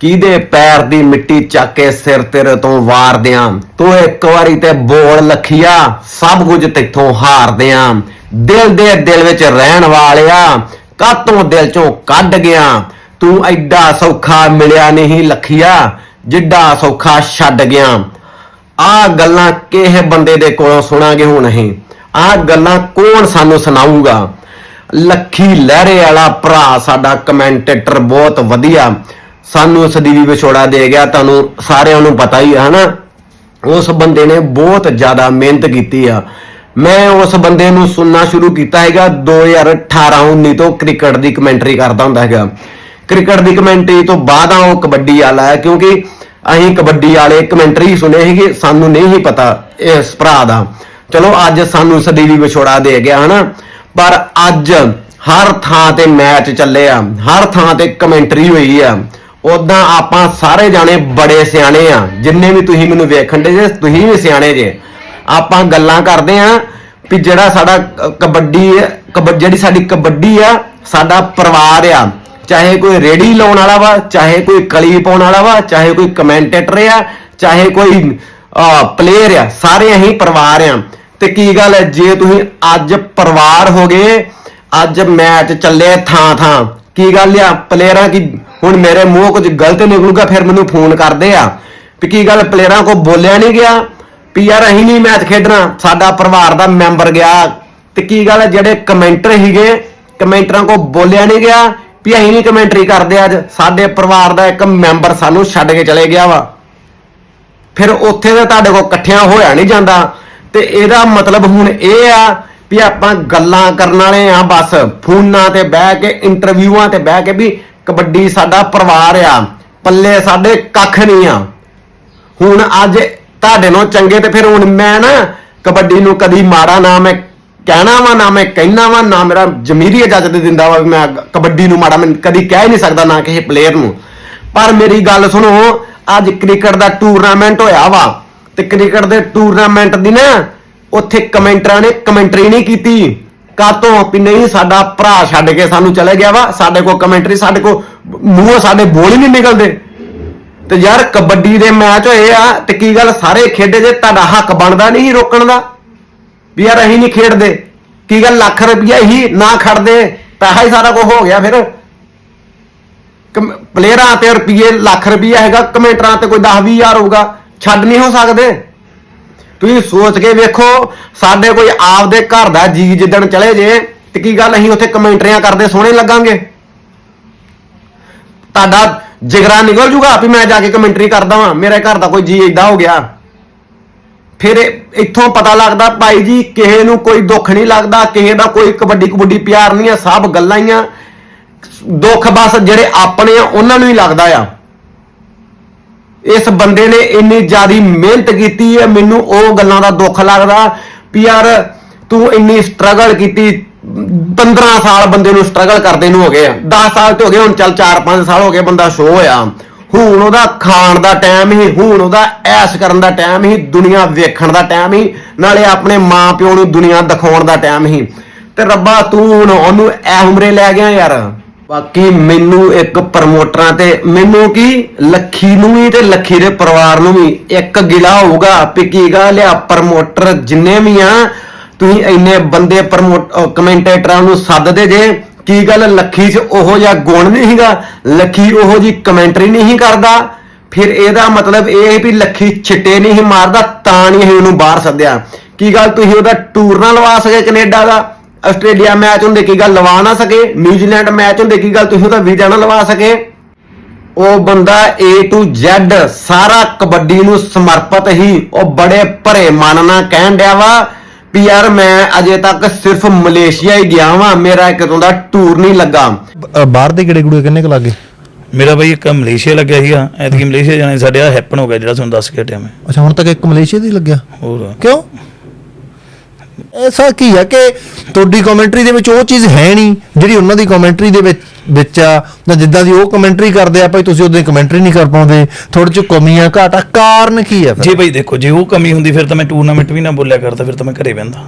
ਕਿਹਦੇ ਪੈਰ ਦੀ ਮਿੱਟੀ ਚੱਕ ਕੇ ਸਿਰ ਤੇਰੇ ਤੋਂ ਵਾਰਦਿਆਂ ਤੂੰ ਇੱਕ ਵਾਰੀ ਤੇ ਬੋਲ ਲਖੀਆ, ਸਭ ਕੁਝ ਤੇਥੋਂ ਹਾਰ ਦਿਲ ਦੇ ਦਿਲ ਵਿੱਚ ਰਹਿਣ ਵਾਲਿਆ ਕਾਤੋਂ ਦਿਲ ਚੋਂ ਕੱਢ ਗਿਆ? ਤੂੰ ਐਡਾ ਸੌਖਾ ਮਿਲਿਆ ਨਹੀਂ ਲਖੀਆ, ਜਿੱਡਾ ਸੌਖਾ ਛੱਡ ਗਿਆ। ਆ ਗੱਲਾਂ ਕਿਹ ਬੰਦੇ ਦੇ ਕੋਲੋਂ ਸੁਣਾਂਗੇ ਹੁਣ ਅਸੀਂ? ਆ ਗੱਲਾਂ ਕੌਣ ਸਾਨੂੰ ਸੁਣਾਊਗਾ? ਲੱਖੀ ਲਹਿਰੇ ਵਾਲਾ ਭਰਾ ਸਾਡਾ ਕਮੈਂਟੇਟਰ ਬਹੁਤ ਵਧੀਆ। ਸਾਨੂੰ ਸਦੀਵੀ ਵਿਛੋੜਾ ਦੇ ਗਿਆ, ਤੁਹਾਨੂੰ ਸਾਰਿਆਂ ਨੂੰ ਪਤਾ ਹੀ ਹੈ, ਹਨਾ? ਉਸ ਬੰਦੇ ਨੇ ਬਹੁਤ ਜ਼ਿਆਦਾ ਮਿਹਨਤ ਕੀਤੀ ਆ। ਮੈਂ ਉਸ ਬੰਦੇ ਨੂੰ ਸੁਣਨਾ ਸ਼ੁਰੂ ਕੀਤਾ ਹੈਗਾ 2018-19 ਤੋਂ ਕ੍ਰਿਕਟ ਦੀ ਕਮੈਂਟਰੀ ਕਰਦਾ ਹੁੰਦਾ ਹੈਗਾ। ਕ੍ਰਿਕਟ ਦੀ ਕਮੈਂਟਰੀ ਤੋਂ ਬਾਅਦ ਆ ਉਹ ਕਬੱਡੀ ਵਾਲਾ ਹੈ, ਕਿਉਂਕਿ ਅਸੀਂ ਕਬੱਡੀ ਵਾਲੇ ਕਮੈਂਟਰੀ ਸੁਣੇ ਸੀਗੇ, ਸਾਨੂੰ ਨਹੀਂ ਹੀ ਪਤਾ ਇਸ ਭਰਾ ਦਾ। ਚਲੋ, ਅੱਜ ਸਾਨੂੰ ਸਦੀਵੀ ਵਿਛੋੜਾ ਦੇ ਗਿਆ, ਹਨਾ? ਪਰ ਅੱਜ ਹਰ ਥਾਂ ਤੇ ਮੈਚ ਚੱਲੇ ਆ, ਹਰ ਥਾਂ ਤੇ ਕਮੈਂਟਰੀ ਹੋਈ ਆ। ਉਦਾਂ ਆਪਾਂ ਸਾਰੇ ਜਾਣੇ ਬੜੇ ਸਿਆਣੇ ਆ। ਜਿੰਨੇ ਵੀ ਤੁਸੀਂ ਮੈਨੂੰ ਵੇਖਣ ਦੇ ਜੇ, ਤੁਸੀਂ ਵੀ ਸਿਆਣੇ ਜੇ। ਆਪਾਂ ਗੱਲਾਂ ਕਰਦੇ ਆ ਵੀ ਜਿਹੜਾ ਸਾਡਾ ਕਬੱਡੀ ਜਿਹੜੀ ਸਾਡੀ ਕਬੱਡੀ ਆ, ਸਾਡਾ ਪਰਿਵਾਰ ਆ। ਚਾਹੇ ਕੋਈ ਰੇੜੀ ਲਾਉਣ ਵਾਲਾ ਵਾ, ਚਾਹੇ ਕੋਈ ਕਲੀ ਪਾਉਣ ਵਾਲਾ ਵਾ, ਚਾਹੇ ਕੋਈ ਕਮੈਂਟੇਟਰ ਆ, ਚਾਹੇ ਕੋਈ ਪਲੇਅਰ ਆ, ਸਾਰੇ ਅਸੀਂ ਪਰਿਵਾਰ ਆ। ਤੇ ਕੀ ਗੱਲ ਹੈ, ਜੇ ਤੁਸੀਂ ਅੱਜ ਪਰਿਵਾਰ ਹੋ ਗਏ, ਅੱਜ ਮੈਚ ਚੱਲੇ ਥਾਂ ਥਾਂ ਕੀ ਗੱਲ ਆ? ਪਲੇਅਰਾਂ ਕੀ ਹੁਣ ਮੇਰੇ ਮੂੰਹ ਕੁਝ ਗਲਤ ਨਿਕਲੂਗਾ, ਫਿਰ ਮੈਨੂੰ ਫੋਨ ਕਰਦੇ ਆ। ਵੀ ਕੀ ਗੱਲ, ਪਲੇਅਰਾਂ ਕੋ ਬੋਲਿਆ ਨਹੀਂ ਗਿਆ? ਵੀ ਯਾਰ ਅਸੀਂ ਨਹੀਂ ਮੈਚ ਖੇਡਣਾ, ਸਾਡਾ ਪਰਿਵਾਰ ਦਾ ਮੈਂਬਰ ਗਿਆ। ਤੇ ਕੀ ਗੱਲ ਜਿਹੜੇ ਕਮੈਂਟਰ ਸੀਗੇ, ਕਮੈਂਟਰਾਂ ਕੋ ਬੋਲਿਆ ਨਹੀਂ ਗਿਆ ਵੀ ਅਸੀਂ ਨਹੀਂ ਕਮੈਂਟਰੀ ਕਰਦੇ ਅੱਜ। ਸਾਡੇ ਪਰਿਵਾਰ ਦਾ ਇੱਕ ਮੈਂਬਰ ਸਾਨੂੰ ਛੱਡ ਕੇ ਚਲੇ ਗਿਆ ਵਾ। ਫਿਰ ਉੱਥੇ ਤਾਂ ਤੁਹਾਡੇ ਕੋਲ ਇਕੱਠਿਆਂ ਹੋਇਆ ਨਹੀਂ ਜਾਂਦਾ। ਤੇ ਇਹਦਾ ਮਤਲਬ ਹੁਣ ਇਹ ਆ ਵੀ ਆਪਾਂ ਗੱਲਾਂ ਕਰਨ ਵਾਲੇ ਆ ਬਸ। ਫੋਨਾਂ ਤੇ ਬਹਿ ਕੇ ਇੰਟਰਵਿਊਆਂ ਤੇ ਬਹਿ ਕੇ ਵੀ ਕਬੱਡੀ ਸਾਡਾ ਪਰਿਵਾਰ ਆ। ਪੱਲੇ ਸਾਡੇ ਕੱਖ ਨਹੀਂ ਆ। ਹੁਣ ਅੱਜ ਤੁਹਾਡੇ ਨੂੰ ਚੰਗੇ ਤੇ ਫਿਰ ਹੁਣ ਮੈਂ ਨਾ ਕਬੱਡੀ ਨੂੰ ਕਦੀ ਮਾੜਾ ਨਾ ਮੈਂ ਕਹਿਣਾ ਵਾ, ਨਾ ਮੈਂ ਕਹਿਣਾ ਵਾ, ਨਾ ਮੇਰਾ ਜ਼ਮੀਰੀ ਇਜਾਜ਼ਤ ਦਿੰਦਾ ਵਾ ਵੀ ਮੈਂ ਕਬੱਡੀ ਨੂੰ ਮਾੜਾ ਮੈਂ ਕਦੀ ਕਹਿ ਹੀ ਨਹੀਂ ਸਕਦਾ ਨਾ ਕਿਸੇ ਪਲੇਅਰ ਨੂੰ। ਪਰ ਮੇਰੀ ਗੱਲ ਸੁਣੋ, ਅੱਜ ਕ੍ਰਿਕਟ ਦਾ ਟੂਰਨਾਮੈਂਟ ਹੋਇਆ ਵਾ। ਤੇ ਕ੍ਰਿਕਟ ਦੇ ਟੂਰਨਾਮੈਂਟ ਦੀ ਨਾ ਉੱਥੇ ਕਮੈਂਟਰਾਂ ਨੇ ਕਮੈਂਟਰੀ ਨਹੀਂ ਕੀਤੀ। ਕਾਤੋਂ ਵੀ ਨਹੀਂ, ਸਾਡਾ ਭਰਾ ਛੱਡ ਕੇ ਸਾਨੂੰ ਚਲੇ ਗਿਆ ਵਾ। ਸਾਡੇ ਕੋਲ ਕਮੈਂਟਰੀ, ਸਾਡੇ ਕੋਲ ਮੂੰਹ ਸਾਡੇ ਬੋਲ ਹੀ ਨਹੀਂ ਨਿਕਲਦੇ। ਤੇ ਯਾਰ, ਕਬੱਡੀ ਦੇ ਮੈਚ ਹੋਏ ਆ, ਤੇ ਕੀ ਗੱਲ ਸਾਰੇ ਖੇਡੇ ਜੇ, ਤੁਹਾਡਾ ਹੱਕ ਬਣਦਾ ਨਹੀਂ ਸੀ ਰੋਕਣ ਦਾ? ਵੀ ਯਾਰ ਅਸੀਂ ਨਹੀਂ ਖੇਡਦੇ। ਕੀ ਗੱਲ, ਲੱਖ ਰੁਪਈਆ ਹੀ ਨਾ ਖੜਦੇ, ਪੈਸਾ ਹੀ ਸਾਰਾ ਕੁਝ ਹੋ ਗਿਆ ਫਿਰ। ਕਮ- ਪਲੇਅਰਾਂ ਤੇ ਰੁਪਈਏ ਲੱਖ ਰੁਪਈਆ ਹੈਗਾ, ਕਮੈਂਟਰਾਂ ਤੇ ਕੋਈ 10 20 ਹਜ਼ਾਰ ਹੋਊਗਾ। ਛੱਡ ਨਹੀਂ ਹੋ ਸਕਦੇ। ਤੁਸੀਂ ਸੋਚ ਕੇ ਵੇਖੋ, ਸਾਡੇ ਕੋਈ ਆਪਦੇ ਘਰ ਦਾ ਜੀ ਜਿੱਦਣ ਚਲੇ ਜੇ, ਤੇ ਕੀ ਗੱਲ ਅਸੀਂ ਉੱਥੇ ਕਮੈਂਟਰੀਆਂ ਕਰਦੇ ਸੋਹਣੇ ਲੱਗਾਂਗੇ? ਤੁਹਾਡਾ ਜਿਗਰਾ ਨਿਕਲ ਜੂਗਾ ਵੀ ਮੈਂ ਜਾ ਕੇ ਕਮੈਂਟਰੀ ਕਰਦਾ ਵਾਂ, ਮੇਰੇ ਘਰ ਦਾ ਕੋਈ ਜੀ ਇਦਾਂ ਹੋ ਗਿਆ। ਫਿਰ ਇੱਥੋਂ ਪਤਾ ਲੱਗਦਾ, ਭਾਈ ਜੀ, ਕਿਸੇ ਨੂੰ ਕੋਈ ਦੁੱਖ ਨਹੀਂ ਲੱਗਦਾ, ਕਿਸੇ ਦਾ ਕੋਈ ਕਬੱਡੀ ਕਬੱਡੀ ਪਿਆਰ ਨਹੀਂ ਆ, ਸਭ ਗੱਲਾਂ ਹੀ ਆ। ਦੁੱਖ ਬਸ ਜਿਹੜੇ ਆਪਣੇ ਆ, ਉਹਨਾਂ ਨੂੰ ਹੀ ਲੱਗਦਾ ਆ। ਇਸ ਬੰਦੇ ਨੇ ਇੰਨੀ ਜ਼ਿਆਦੀ ਮਿਹਨਤ ਕੀਤੀ ਹੈ, ਮੈਨੂੰ ਉਹ ਗੱਲਾਂ ਦਾ ਦੁੱਖ ਲੱਗਦਾ ਵੀ ਯਾਰ ਤੂੰ ਇੰਨੀ ਸਟਰਗਲ ਕੀਤੀ 15 ਸਾਲ ਬੰਦੇ ਨੂੰ ਸਟਰਗਲ ਕਰਦੇ ਨੂੰ ਹੋ ਗਏ ਆ। 10 ਸਾਲ ਤੇ ਹੋ ਗਏ, ਹੁਣ ਚੱਲ 4-5 ਸਾਲ ਹੋ ਗਏ ਬੰਦਾ ਸ਼ੋ ਹੋਇਆ। ਹੁਣ ਉਹਦਾ ਖਾਣ ਦਾ ਟਾਈਮ ਹੀ, ਹੁਣ ਉਹਦਾ ਐਸ਼ ਕਰਨ ਦਾ ਟਾਈਮ ਹੀ, ਦੁਨੀਆ ਵੇਖਣ ਦਾ ਟਾਈਮ ਹੀ, ਨਾਲੇ ਆਪਣੇ ਮਾਂ ਪਿਓ ਨੂੰ ਦੁਨੀਆ ਦਿਖਾਉਣ ਦਾ ਟਾਈਮ ਹੀ। ਤੇ ਰੱਬਾ ਤੂੰ ਹੁਣ ਉਹਨੂੰ ਐ ਉਮਰੇ ਲੈ ਗਿਆ ਯਾਰ। ਬਾਕੀ ਮੈਨੂੰ ਇੱਕ ਪ੍ਰਮੋਟਰਾਂ ਤੇ ਮੈਨੂੰ ਕੀ, ਲੱਖੀ ਨੂੰ ਵੀ ਤੇ ਲੱਖੀ ਦੇ ਪਰਿਵਾਰ ਨੂੰ ਵੀ ਇੱਕ ਗਿਲਾ ਹੋਊਗਾ, ਵੀ ਕੀ ਗੱਲ ਲਿਆ ਪ੍ਰਮੋਟਰ ਜਿੰਨੇ ਵੀ ਆ, ਤੁਸੀਂ ਇੰਨੇ ਬੰਦੇ ਪ੍ਰਮੋਟ ਕਮੈਂਟੇਟਰਾਂ ਨੂੰ ਸੱਦਦੇ ਜੇ, ਕੀ ਗੱਲ ਲੱਖੀ 'ਚ ਉਹੋ ਜਿਹਾ ਗੁਣ ਨਹੀਂ ਹੈਗਾ ਲੱਖੀ ਉਹੋ ਜੀ ਕਮੈਂਟਰੀ ਨਹੀਂ ਕਰਦਾ? ਫਿਰ ਇਹਦਾ ਮਤਲਬ ਇਹ ਹੈ ਵੀ ਲੱਖੀ ਛਿੱਟੇ ਨਹੀਂ ਮਾਰਦਾ, ਤਾਂ ਨਹੀਂ ਅਸੀਂ ਉਹਨੂੰ ਬਾਹਰ ਸੱਦਿਆ। ਕੀ ਗੱਲ ਤੁਸੀਂ ਉਹਦਾ ਟੂਰ ਨਾ ਲਵਾ ਸਕੇ ਕੈਨੇਡਾ ਦਾ? ਆਸਟ੍ਰੇਲੀਆ ਮੈਚ ਹੁੰਦੇ ਕੀ ਗੱਲ ਲਵਾ ਨਾ ਸਕੇ? ਨਿਊਜ਼ੀਲੈਂਡ ਮੈਚ ਹੁੰਦੇ ਕੀ ਗੱਲ ਤੁਸੀਂ ਉਹਦਾ ਵੀਜ਼ਾ ਨਾ ਲਵਾ ਸਕੇ? ਉਹ ਬੰਦਾ A to Z ਸਾਰਾ ਕਬੱਡੀ ਨੂੰ ਸਮਰਪਿਤ ਹੀ ਉਹ ਬੜੇ ਭਰੇ ਮਨ ਨਾਲ ਕਹਿਣ ਡਿਆ ਵਾ ਵੀ ਯਾਰ ਮੈਂ ਅਜੇ ਤੱਕ ਸਿਰਫ ਮਲੇਸ਼ੀਆ ਹੀ ਗਿਆ ਵਾਂ ਮੇਰਾ ਕਿਤੋਂ ਦਾ ਟੂਰ ਨਹੀਂ ਲੱਗਾ। ਅ, ਬਾਹਰ ਦੇ ਕਿਹੜੇ ਗੁੜੇ ਕਿੰਨੇ ਕੁ ਲੱਗੇ? ਮੇਰਾ ਬਈ ਇੱਕ ਮਲੇਸ਼ੀਆ ਲੱਗਿਆ ਸੀਗਾ ਐਤਕੀ ਮਲੇਸ਼ੀਆ ਜਾਣੇ ਸਾਡੇ ਆ ਹੈਪਨ ਹੋ ਗਿਆ ਜਿਹੜਾ ਤੁਹਾਨੂੰ ਦੱਸ ਕੇ ਹਟਿਆ ਮੈਂ। ਅੱਛਾ ਹੁਣ ਤੱਕ ਇੱਕ ਮਲੇਸ਼ੀਆ ਦੀ ਲੱਗਿਆ? ਹੋਰ। ਕਿਉਂ? ਐਸਾ ਕੀ ਹੈ ਕਿ ਤੁਹਾਡੀ ਕਮੈਂਟਰੀ ਦੇ ਵਿੱਚ ਉਹ ਚੀਜ਼ ਹੈ ਨਹੀਂ ਜਿਹੜੀ ਉਹਨਾਂ ਦੀ ਕਮੈਂਟਰੀ ਦੇ ਵਿੱਚ ਵਿੱਚ ਆ ਜਾਂ ਜਿੱਦਾਂ ਦੀ ਉਹ ਕਮੈਂਟਰੀ ਕਰਦੇ ਆ ਭਾਈ ਤੁਸੀਂ ਉਹਦੀ ਕਮੈਂਟਰੀ ਨਹੀਂ ਕਰ ਪਾਉਂਦੇ ਥੋੜੇ ਚ ਕਮੀਆਂ ਘਾਟਾ ਕਾਰਨ ਕੀ ਹੈ ਫਿਰ? ਜੇ ਬਈ ਦੇਖੋ ਜੇ ਉਹ ਕਮੀ ਹੁੰਦੀ ਫਿਰ ਤਾਂ ਮੈਂ ਟੂਰਨਾਮੈਂਟ ਵੀ ਨਾ ਬੋਲਿਆ ਕਰਦਾ ਫਿਰ ਤਾਂ ਮੈਂ ਘਰੇ ਬਹਿੰਦਾ।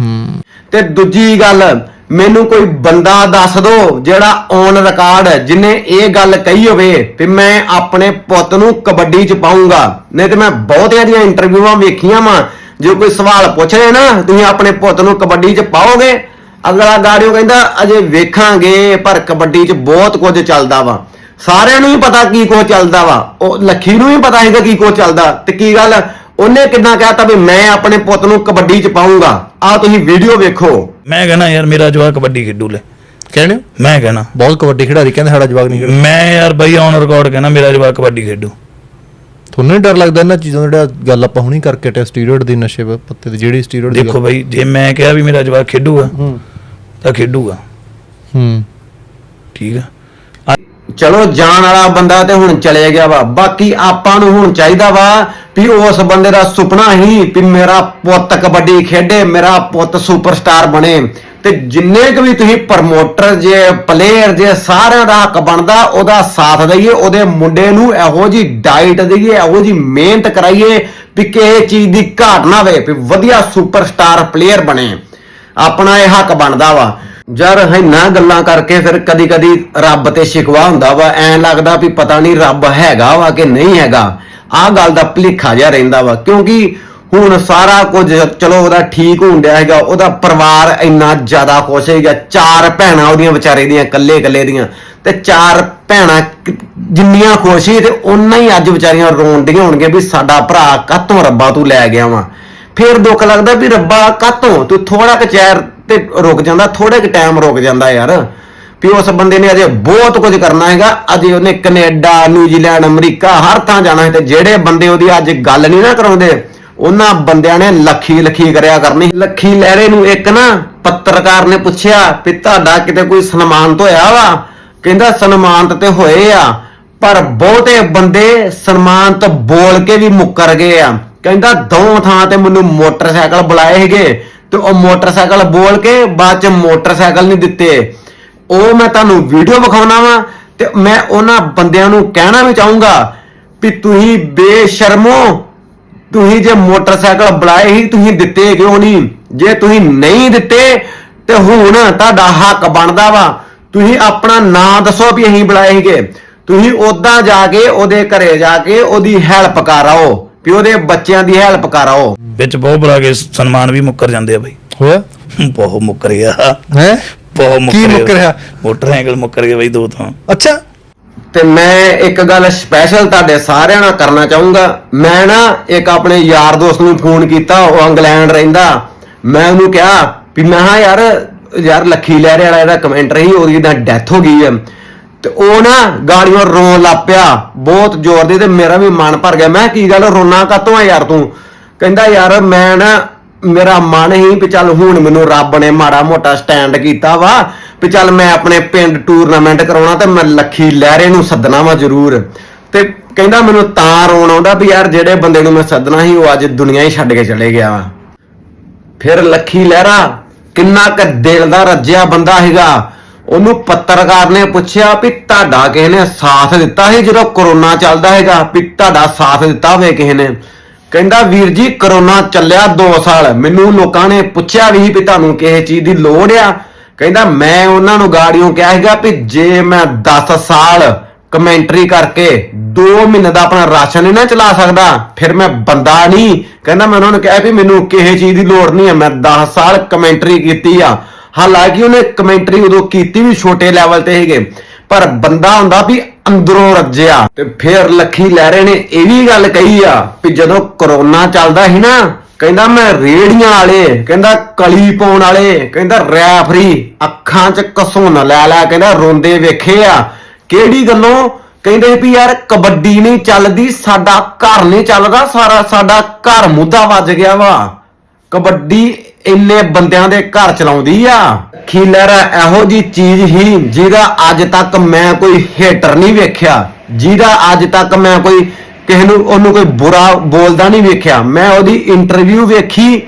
ਹੂੰ। ਤੇ ਦੂਜੀ ਗੱਲ ਮੈਨੂੰ ਕੋਈ ਬੰਦਾ ਦੱਸ ਦਿਓ ਜਿਹੜਾ ਔਨ ਰਿਕਾਰਡ ਜਿਨੇ ਇਹ ਗੱਲ ਕਹੀ ਹੋਵੇ ਵੀ ਮੈਂ ਆਪਣੇ ਪੁੱਤ ਨੂੰ ਕਬੱਡੀ 'ਚ ਪਾਉਂਗਾ ਨਹੀਂ ਤੇ ਮੈਂ ਬਹੁਤਿਆਂ ਦੀਆਂ ਇੰਟਰਵਿਊਆਂ ਵੇਖੀਆਂ ਵਾ ਜੇ ਕੋਈ ਸਵਾਲ ਪੁੱਛ ਰਹੇ ਨਾ ਤੁਸੀਂ ਆਪਣੇ ਪੁੱਤ ਨੂੰ ਕਬੱਡੀ 'ਚ ਪਾਓਗੇ? ਅਗਲਾ ਗਾੜੀਓ ਕਹਿੰਦਾ ਅਜੇ ਵੇਖਾਂਗੇ ਪਰ ਕਬੱਡੀ 'ਚ ਬਹੁਤ ਕੁਝ ਚੱਲਦਾ ਵਾ। ਸਾਰਿਆਂ ਨੂੰ ਹੀ ਪਤਾ ਕੀ ਕੁਝ ਚੱਲਦਾ ਵਾ। ਉਹ ਲੱਖੀ ਨੂੰ ਹੀ ਪਤਾ ਹੈਗਾ ਕੀ ਕੁਝ ਚੱਲਦਾ। ਤੇ ਕੀ ਗੱਲ? ਉਹਨੇ ਕਿੰਨਾ ਕਹਿਤਾ ਵੀ ਮੈਂ ਆਪਣੇ ਪੁੱਤ ਨੂੰ ਕਬੱਡੀ 'ਚ ਪਾਉਂਗਾ ਆ ਤੁਸੀਂ ਵੀਡੀਓ ਵੇਖੋ। ਮੈਂ ਕਹਿਣਾ ਯਾਰ ਮੇਰਾ ਜਵਾਕ ਕਬੱਡੀ ਖੇਡੂ ਲੈ। ਕਹਿੰਦੇ? ਮੈਂ ਕਹਿਣਾ। ਬਹੁਤ ਕਬੱਡੀ ਖਿਡਾਰੀ ਕਹਿੰਦੇ ਸਾਡਾ ਜਵਾਕ ਨਹੀਂ ਖੇਡਦਾ। ਮੈਂ ਯਾਰ ਬਈ ਔਨ ਰਿਕਾਰਡ ਕਹਿਣਾ ਮੇਰਾ ਜਵਾਕ ਕਬੱਡੀ ਖੇਡੂ। ਤੁਹਾਨੂੰ ਨਹੀਂ ਡਰ ਲੱਗਦਾ ਇਹਨਾਂ ਚੀਜ਼ਾਂ ਦਾ ਜਿਹੜਾ ਗੱਲ ਆਪਾਂ ਹੁਣੀ ਕਰਕੇ ਟੈ ਸਟੀਰੋਇਡ ਦੀ ਨਸ਼ੇ ਪੱਤੇ ਦੀ ਜਿਹੜੀ ਸਟੀਰੋਇਡ ਦੀ ਦੇਖੋ ਬਈ ਜੇ ਮੈਂ ਕਿਹਾ ਵੀ ਮੇਰਾ ਜਵਾਕ ਖੇਡੂਗਾ ਹੂੰ। ਤਾਂ ਖੇਡੂਗਾ। ਹੂੰ। ਠੀਕ ਆ? ਚਲੋ ਜਾਣ ਵਾਲਾ ਬੰਦਾ ਤੇ ਹੁਣ ਚਲੇ ਗਿਆ ਵਾ। ਬਾਕੀ ਆਪਾਂ ਨੂੰ ਹੁਣ ਚਾਹੀਦਾ ਵਾ ਵੀ ਉਸ ਬੰਦੇ ਦਾ ਸੁਪਨਾ ਹੀ ਵੀ ਮੇਰਾ ਪੁੱਤ ਕਬੱਡੀ ਖੇਡੇ ਮੇਰਾ ਪੁੱਤ ਸੁਪਰਸਟਾਰ ਬਣੇ। ਤੇ ਜਿੰਨੇ ਕੁ ਵੀ ਤੁਸੀਂ ਪ੍ਰਮੋਟਰ ਜੇ ਪਲੇਅਰ ਜੇ, ਸਾਰਿਆਂ ਦਾ ਹੱਕ ਬਣਦਾ, ਉਹਦਾ ਸਾਥ ਦਈਏ, ਉਹਦੇ ਮੁੰਡੇ ਨੂੰ ਇਹੋ ਜੀ ਡਾਈਟ ਦਈਏ, ਇਹੋ ਜੀ ਮਿਹਨਤ ਕਰਾਈਏ ਵੀ ਕਿਸੇ ਚੀਜ਼ ਦੀ ਘਾਟ ਨਾ ਹੋਵੇ, ਵੀ ਵਧੀਆ ਸੁਪਰਸਟਾਰ ਪਲੇਅਰ ਬਣੇ। ਆਪਣਾ ਇਹ ਹੱਕ ਬਣਦਾ ਵਾ। ਯਾਰ ਹੈਨਾ ਗੱਲਾਂ ਕਰਕੇ ਫਿਰ ਕਦੀ ਕਦੀ ਰੱਬ ਤੇ ਸ਼ਿਕਵਾ ਹੁੰਦਾ ਵਾ। ਐਂ ਲੱਗਦਾ ਵੀ ਪਤਾ ਨਹੀਂ ਰੱਬ ਹੈਗਾ ਵਾ ਕਿ ਨਹੀਂ ਹੈਗਾ। ਆਹ ਗੱਲ ਦਾ ਭੁਲੇਖਾ ਜਿਹਾ ਰਹਿੰਦਾ ਵਾ। ਕਿਉਂਕਿ ਹੁਣ ਸਾਰਾ ਕੁਝ ਚਲੋ ਉਹਦਾ ਠੀਕ ਹੋਣ ਡਿਆ ਹੈਗਾ, ਉਹਦਾ ਪਰਿਵਾਰ ਇੰਨਾ ਜ਼ਿਆਦਾ ਖੁਸ਼ ਹੈਗਾ, ਚਾਰ ਭੈਣਾਂ ਉਹਦੀਆਂ ਵਿਚਾਰੇ ਦੀਆਂ, ਇਕੱਲੇ ਇਕੱਲੇ ਦੀਆਂ, ਤੇ ਚਾਰ ਭੈਣਾਂ ਜਿੰਨੀਆਂ ਖੁਸ਼ ਸੀ ਤੇ ਉਹਨਾਂ ਹੀ ਅੱਜ ਵਿਚਾਰੀਆਂ ਰੋਣ ਡੀਆਂ ਹੋਣਗੀਆਂ ਵੀ ਸਾਡਾ ਭਰਾ ਕਾਤੋਂ ਰੱਬਾ ਤੂੰ ਲੈ ਗਿਆ ਵਾ। ਫਿਰ ਦੁੱਖ ਲੱਗਦਾ ਵੀ ਰੱਬਾ ਕਾਤੋਂ ਤੂੰ ਥੋੜਾ ਕੁ ਚਿਰ ਤੇ ਰੁਕ ਜਾਂਦਾ ਥੋੜੇ ਕੁ ਟਾਈਮ ਰੁਕ ਜਾਂਦਾ ਯਾਰ। ਵੀ ਉਸ ਬੰਦੇ ਨੇ ਅਜੇ ਬਹੁਤ ਕੁਝ ਕਰਨਾ ਹੈਗਾ, ਅਜੇ ਉਹਨੇ ਕੈਨੇਡਾ, ਨਿਊਜ਼ੀਲੈਂਡ, ਅਮਰੀਕਾ ਹਰ ਥਾਂ ਜਾਣਾ ਹੈ ਤੇ ਜਿਹੜੇ ਬੰਦੇ ਉਹਦੀ ਅੱਜ ਗੱਲ ਨਹੀਂ ਨਾ ਕਰਾਉਂਦੇ ਉਹਨਾਂ ਬੰਦਿਆਂ ਨੇ ਲੱਖੀ ਲੱਖੀ ਕਰਿਆ ਕਰਨੀ। ਲੱਖੀ ਲਹਿਰੇ ਨੂੰ ਇੱਕ ਨਾ ਪੱਤਰਕਾਰ ਨੇ ਪੁੱਛਿਆ ਵੀ ਤੁਹਾਡਾ ਕਿਤੇ ਕੋਈ ਸਨਮਾਨਤ ਹੋਇਆ ਵਾ? ਕਹਿੰਦਾ ਸਨਮਾਨਤ ਤੇ ਹੋਏ ਆ, ਪਰ ਬਹੁਤੇ ਬੰਦੇ ਸਨਮਾਨਤ ਬੋਲ ਕੇ ਵੀ ਮੁੱਕਰ ਗਏ ਆ। ਕਹਿੰਦਾ ਦੋ ਥਾਂ ਤੇ ਮੈਨੂੰ ਮੋਟਰਸਾਈਕਲ ਬੁਲਾਏ ਹੈਗੇ ਤੇ ਉਹ ਮੋਟਰਸਾਈਕਲ ਬੋਲ ਕੇ ਬਾਅਦ ਚ ਮੋਟਰਸਾਈਕਲ ਨਹੀਂ ਦਿੱਤੇ। ਉਹ ਮੈਂ ਤੁਹਾਨੂੰ ਵੀਡੀਓ ਵਿਖਾਉਣਾ ਵਾ ਤੇ ਮੈਂ ਉਹਨਾਂ ਬੰਦਿਆਂ ਨੂੰ ਕਹਿਣਾ ਵੀ ਚਾਹੂੰਗਾ ਵੀ ਤੁਸੀਂ ਬੇਸ਼ਰਮੋ ਤੁਸੀਂ ਜੇ ਮੋਟਰਸਾਈਕਲ ਬੁਲਾਏ ਹੀ ਤੁਸੀਂ ਦਿੱਤੇ ਕਿਉਂ ਨਹੀਂ? ਜੇ ਤੁਸੀਂ ਨਹੀਂ ਦਿੱਤੇ ਤੇ ਹੁਣ ਤੁਹਾਡਾ ਹੱਕ ਬਣਦਾ ਵਾ। ਤੁਸੀਂ ਆਪਣਾ ਨਾਂ ਦੱਸੋ ਵੀ ਅਸੀਂ ਬੁਲਾਏ ਸੀਗੇ। ਤੁਸੀਂ ਉਦਾਂ ਜਾ ਕੇ ਉਹਦੇ ਘਰੇ ਜਾ ਕੇ ਉਹਦੀ ਹੈਲਪ ਕਰਾਓ ਵੀ ਉਹਦੇ ਬੱਚਿਆਂ ਦੀ ਹੈਲਪ ਕਰਾਓ ਵਿੱਚ ਬਹੁਤ ਬੜਾ ਕੇ ਸਨਮਾਨ ਵੀ ਮੁੱਕਰ ਜਾਂਦੇ ਆ ਬਈ। ਹੋਇਆ? ਬਹੁਤ ਮੁੱਕਰ ਗਿਆ। ਹੈ? ਬਹੁਤ ਮੁੱਕਰ ਕੀ। ਮੁੱਕਰਿਆ? ਮੋਟਰਸਾਈਕਲ ਮੁੱਕਰ ਗਿਆ ਬਈ ਦੋ ਤਾਂ ਅੱਛਾ। ਤੇ ਮੈਂ ਇੱਕ ਗੱਲ ਸਪੈਸ਼ਲ ਤੁਹਾਡੇ ਸਾਰਿਆਂ ਨਾਲ ਕਰਨਾ ਚਾਹੂੰਗਾ। ਮੈਂ ਨਾ ਇੱਕ ਆਪਣੇ ਯਾਰ ਦੋਸਤ ਨੂੰ ਫੋਨ ਕੀਤਾ, ਉਹ ਇੰਗਲੈਂਡ ਰਹਿੰਦਾ। ਮੈਂ ਉਹਨੂੰ ਕਿਹਾ ਵੀ ਮੈਂ ਹਾਂ ਯਾਰ ਯਾਰ ਲੱਖੀ ਲਹਿਰੇ ਵਾਲਾ ਇਹਦਾ ਕਮੈਂਟਰ ਸੀ, ਉਹਦੀ ਤਾਂ ਡੈਥ ਹੋ ਗਈ ਹੈ। ਤੇ ਉਹ ਨਾ ਗਾੜੀਆਂ ਰੋਣ ਲੱਗ ਪਿਆ, ਬਹੁਤ ਜ਼ੋਰ ਦੀ ਤੇ ਮੇਰਾ ਵੀ ਮਨ ਭਰ ਗਿਆ। ਮੈਂ ਕੀ ਗੱਲ, ਰੋਣਾ ਕਾਤੋਂ ਆ ਯਾਰ ਤੂੰ? ਕਹਿੰਦਾ, ਯਾਰ ਮੈਂ ਨਾ ਮੇਰਾ ਮਨ ਹੀ ਵੀ ਚੱਲ ਹੁਣ ਮੈਨੂੰ ਰੱਬ ਨੇ ਮਾੜਾ ਮੋਟਾ ਸਟੈਂਡ ਕੀਤਾ ਵਾ, ਵੀ ਚੱਲ ਮੈਂ ਆਪਣੇ ਪਿੰਡ ਟੂਰਨਾਮੈਂਟ ਕਰਾਉਣਾ ਤੇ ਮੈਂ ਲੱਖੀ ਲਹਿਰੇ ਨੂੰ ਸੱਦਣਾ ਵਾ ਜ਼ਰੂਰ। ਤੇ ਕਹਿੰਦਾ ਮੈਨੂੰ ਤਾਂ ਰੋਣ ਆਉਂਦਾ ਵੀ ਯਾਰ ਜਿਹੜੇ ਬੰਦੇ ਨੂੰ ਮੈਂ ਸੱਦਣਾ ਸੀ, ਉਹ ਅੱਜ ਦੁਨੀਆ ਹੀ ਛੱਡ ਕੇ ਚਲੇ ਗਿਆ ਵਾ। ਫਿਰ ਲੱਖੀ ਲਹਿਰਾ, ਕਿੰਨਾ ਕੁ ਦਿਲ ਦਾ ਰੱਜਿਆ ਬੰਦਾ ਹੈਗਾ ਉਹਨੂੰ ਪੱਤਰਕਾਰ ਨੇ ਪੁੱਛਿਆ ਵੀ ਤੁਹਾਡਾ ਕਿਸੇ ਨੇ ਸਾਥ ਦਿੱਤਾ ਸੀ ਜਦੋਂ ਕਰੋਨਾ ਚੱਲਦਾ ਹੈਗਾ ਵੀ ਤੁਹਾਡਾ ਸਾਥ ਦਿੱਤਾ ਹੋਵੇ ਕਿਸੇ ਨੇ। ਕਹਿੰਦਾ, ਵੀਰ ਜੀ, ਕਰੋਨਾ ਚੱਲਿਆ 2 ਸਾਲ। ਮੈਨੂੰ ਲੋਕਾਂ ਨੇ ਪੁੱਛਿਆ ਵੀ ਵੀ ਤੁਹਾਨੂੰ ਕਿਸੇ ਚੀਜ਼ ਦੀ ਲੋੜ ਆ? ਕਹਿੰਦਾ, ਮੈਂ ਉਹਨਾਂ ਨੂੰ ਗਾੜੀਆਂ ਕਿਹਾ ਹੈਗਾ ਵੀ ਜੇ ਮੈਂ 10 ਸਾਲ ਕਮੈਂਟਰੀ ਕਰਕੇ 2 ਮਹੀਨੇ ਦਾ ਆਪਣਾ ਰਾਸ਼ਨ ਨਹੀਂ ਨਾ ਚਲਾ ਸਕਦਾ, ਫਿਰ ਮੈਂ ਬੰਦਾ ਨਹੀਂ ਕਹਿੰਦਾ, ਮੈਂ ਉਹਨਾਂ ਨੂੰ ਕਿਹਾ ਵੀ ਮੈਨੂੰ ਕਿਸੇ ਚੀਜ਼ ਦੀ ਲੋੜ ਨਹੀਂ ਹੈ ਮੈਂ 10 ਸਾਲ ਕਮੈਂਟਰੀ ਕੀਤੀ ਆ। ਹਾਲਾਂਕਿ ਉਹਨੇ ਕਮੈਂਟਰੀ ਉਦੋਂ ਕੀਤੀ ਵੀ ਛੋਟੇ ਲੈਵਲ ਤੇ ਹੈਗੇ ਪਰ ਬੰਦਾ ਹੁੰਦਾ ਵੀ ਅੰਦਰੋਂ ਰੱਜਿਆ ਤੇ ਫਿਰ ਲੱਖੀ ਲਹਿਰੇ ਨੇ। ਇਹ ਵੀ ਗੱਲ ਕਹੀ ਆ ਵੀ ਜਦੋਂ ਕਰੋਨਾ ਚੱਲਦਾ ਸੀ ਨਾ, ਕਹਿੰਦਾ ਮੈਂ ਰੇੜੀਆਂ ਵਾਲੇ, ਕਹਿੰਦਾ ਕਲੀ ਪਾਉਣ ਵਾਲੇ, ਕਹਿੰਦਾ ਰੈਫਰੀ ਅੱਖਾਂ 'ਚ ਕਸੁੰਨ ਲੈ ਲੈ, ਕਹਿੰਦਾ ਰੋਂਦੇ ਵੇਖੇ ਆ। ਕਿਹੜੀ ਗੱਲੋਂ? ਕਹਿੰਦੇ ਵੀ ਯਾਰ ਕਬੱਡੀ ਨਹੀਂ ਚੱਲਦੀ, ਸਾਡਾ ਘਰ ਨਹੀਂ ਚੱਲਦਾ, ਸਾਰਾ ਸਾਡਾ ਘਰ ਮੁੱਦਾ ਵੱਜ ਗਿਆ ਵਾ। ਕਬੱਡੀ ਇੰਨੇ ਬੰਦਿਆਂ ਦੇ ਘਰ ਚਲਾਉਂਦੀ ਆ। ਖਿਲਰ ਇਹੋ ਜੀ ਚੀਜ਼ ਹੀ ਜਿਹਦਾ ਅੱਜ ਤੱਕ ਮੈਂ ਕੋਈ ਹੇਟਰ ਨਹੀਂ ਵੇਖਿਆ। ਜਿਹਦਾ ਅੱਜ ਤੱਕ ਮੈਂ ਕੋਈ ਕਿਸੇ ਨੂੰ ਉਹਨੂੰ ਕੋਈ ਬੁਰਾ ਬੋਲਦਾ ਨਹੀਂ ਵੇਖਿਆ। ਮੈਂ ਉਹਦੀ ਇੰਟਰਵਿਊ ਵੇਖੀ।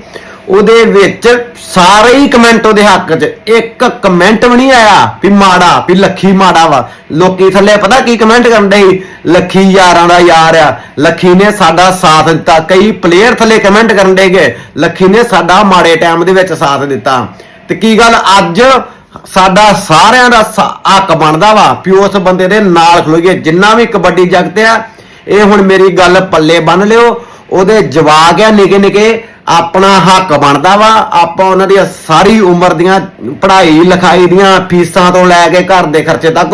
ਉਹਦੇ ਵਿੱਚ ਸਾਰੇ ਹੀ ਕਮੈਂਟ ਉਹਦੇ ਹੱਕ 'ਚ। ਇੱਕ ਕਮੈਂਟ ਵੀ ਨਹੀਂ ਆਇਆ ਵੀ ਮਾੜਾ, ਵੀ ਲੱਖੀ ਮਾੜਾ ਵਾ। ਲੋਕੀ ਥੱਲੇ ਪਤਾ ਕੀ ਕਮੈਂਟ ਕਰਦੇ ਸੀ? ਲੱਖੀ ਯਾਰਾਂ ਦਾ ਯਾਰ ਆ। ਲੱਖੀ ਨੇ ਸਾਡਾ ਸਾਥ ਦਿੱਤਾ। ਕਈ ਪਲੇਅਰ ਥੱਲੇ ਕਮੈਂਟ ਕਰਨ ਦੇਗੇ ਲੱਖੀ ਨੇ ਸਾਡਾ ਮਾੜੇ ਟਾਈਮ ਦੇ ਵਿੱਚ ਸਾਥ ਦਿੱਤਾ। ਤੇ ਕੀ ਗੱਲ? ਅੱਜ ਸਾਡਾ ਸਾਰਿਆਂ ਦਾ ਹੱਕ ਬਣਦਾ ਵਾ ਵੀ ਉਸ ਬੰਦੇ ਦੇ ਨਾਲ ਖਲੋਈਏ। ਜਿੰਨਾ ਵੀ ਕਬੱਡੀ ਜਗਤ ਆ, ਇਹ ਹੁਣ ਮੇਰੀ ਗੱਲ ਪੱਲੇ ਬੰਨ ਲਿਓ। ਉਹਦੇ ਜਵਾਕ ਆ ਨਿਕੇ ਨਿਕੇ ਆਪਣਾ ਹੱਕ ਬਣਦਾ ਵਾ। ਆਪਾਂ ਉਹਨਾਂ ਦੀ ਸਾਰੀ ਉਮਰ ਦੀਆਂ ਪੜ੍ਹਾਈ ਲਿਖਾਈ ਦੀਆਂ ਫੀਸਾਂ ਤੋਂ ਲੈ ਕੇ ਘਰ ਦੇ ਖਰਚੇ ਤੱਕ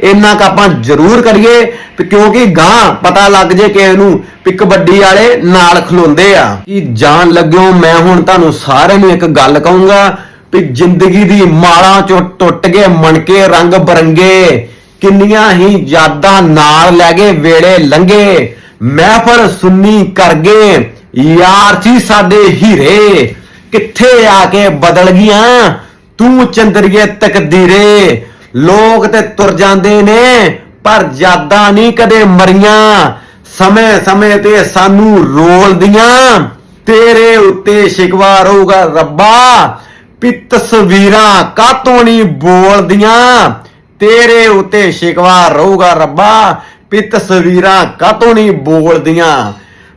ਇੰਨਾ ਕ ਆਪਾਂ ਜ਼ਰੂਰ ਕਰੀਏ ਕਿਉਂਕਿ ਗਾਂ ਪਤਾ ਲੱਗ ਜੇ ਕਿਸੇ ਨੂੰ ਵੀ ਕਬੱਡੀ ਵਾਲੇ ਨਾਲ ਖਲੋਂਦੇ ਆ। ਕਿ ਜਾਣ ਲੱਗਿਓ, ਮੈਂ ਹੁਣ ਤੁਹਾਨੂੰ ਸਾਰਿਆਂ ਨੂੰ ਇੱਕ ਗੱਲ ਕਹੂੰਗਾ ਵੀ ਜ਼ਿੰਦਗੀ ਦੀ ਮਾਲਾਂ ਚੋਂ ਟੁੱਟ ਗਏ ਮਣਕੇ ਰੰਗ ਬਰੰਗੇ, ਕਿੰਨੀਆਂ ਹੀ ਯਾਦਾਂ ਨਾਲ ਲੈ ਗਏ ਵੇੜੇ ਲੰਘੇ, ਮਹਿਫਲ ਸੁੰਨੀ ਕਰ ਗਏ ਯਾਰ ਸੀ ਸਾਡੇ ਹੀਰੇ ਕਿੱਥੇ ਆ ਕੇ ਬਦਲ ਗਈਆਂ? ਤੂੰ ਚੰਦਰੀਏ ਤਕਦੀਰੇ, ਲੋਕ ਤੇ ਤੁਰ ਜਾਂਦੇ ਨੇ, ਪਰ ਯਾਦਾਂ ਨਹੀਂ ਕਦੇ ਮਰੀਆਂ। ਸਮੇਂ ਸਮੇਂ ਤੇ ਸਾਨੂੰ ਰੋਲਦੀਆਂ ਤੇਰੇ ਉੱਤੇ ਸ਼ਿਕਵਾ ਰਹੂਗਾ ਰੱਬਾ। ਵੀ ਤਸਵੀਰਾਂ ਕਾਤੋਂ ਨਹੀਂ ਬੋਲਦੀਆਂ ਤੇਰੇ ਉੱਤੇ ਸ਼ਿਕਵਾ ਰਹੂਗਾ ਰੱਬਾ। ਵੀ ਤਸਵੀਰਾਂ ਕਾਤੋਂ ਨਹੀਂ ਬੋਲਦੀਆਂ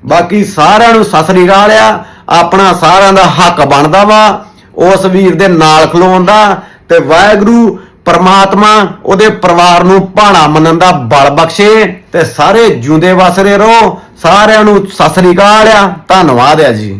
ਬਾਕੀ ਸਾਰਿਆਂ ਨੂੰ ਸਤਿ ਸ੍ਰੀ ਅਕਾਲ ਆ। ਆਪਣਾ ਸਾਰਿਆਂ ਦਾ ਹੱਕ ਬਣਦਾ ਵਾ। ਉਸ ਵੀਰ ਦੇ ਨਾਲ ਖਲੋਣ ਦਾ ਤੇ ਵਾਹਿਗੁਰੂ ਪਰਮਾਤਮਾ ਉਹਦੇ ਪਰਿਵਾਰ ਨੂੰ ਭਾਣਾ ਮੰਨਣ ਦਾ ਬਲ ਬਖਸ਼ੇ ਤੇ ਸਾਰੇ ਜੂੰਦੇ ਵਸਰੇ ਰਹੋ। ਸਾਰਿਆਂ ਨੂੰ ਸਤਿ ਸ੍ਰੀ ਅਕਾਲ ਆ। ਧੰਨਵਾਦ ਆ ਜੀ।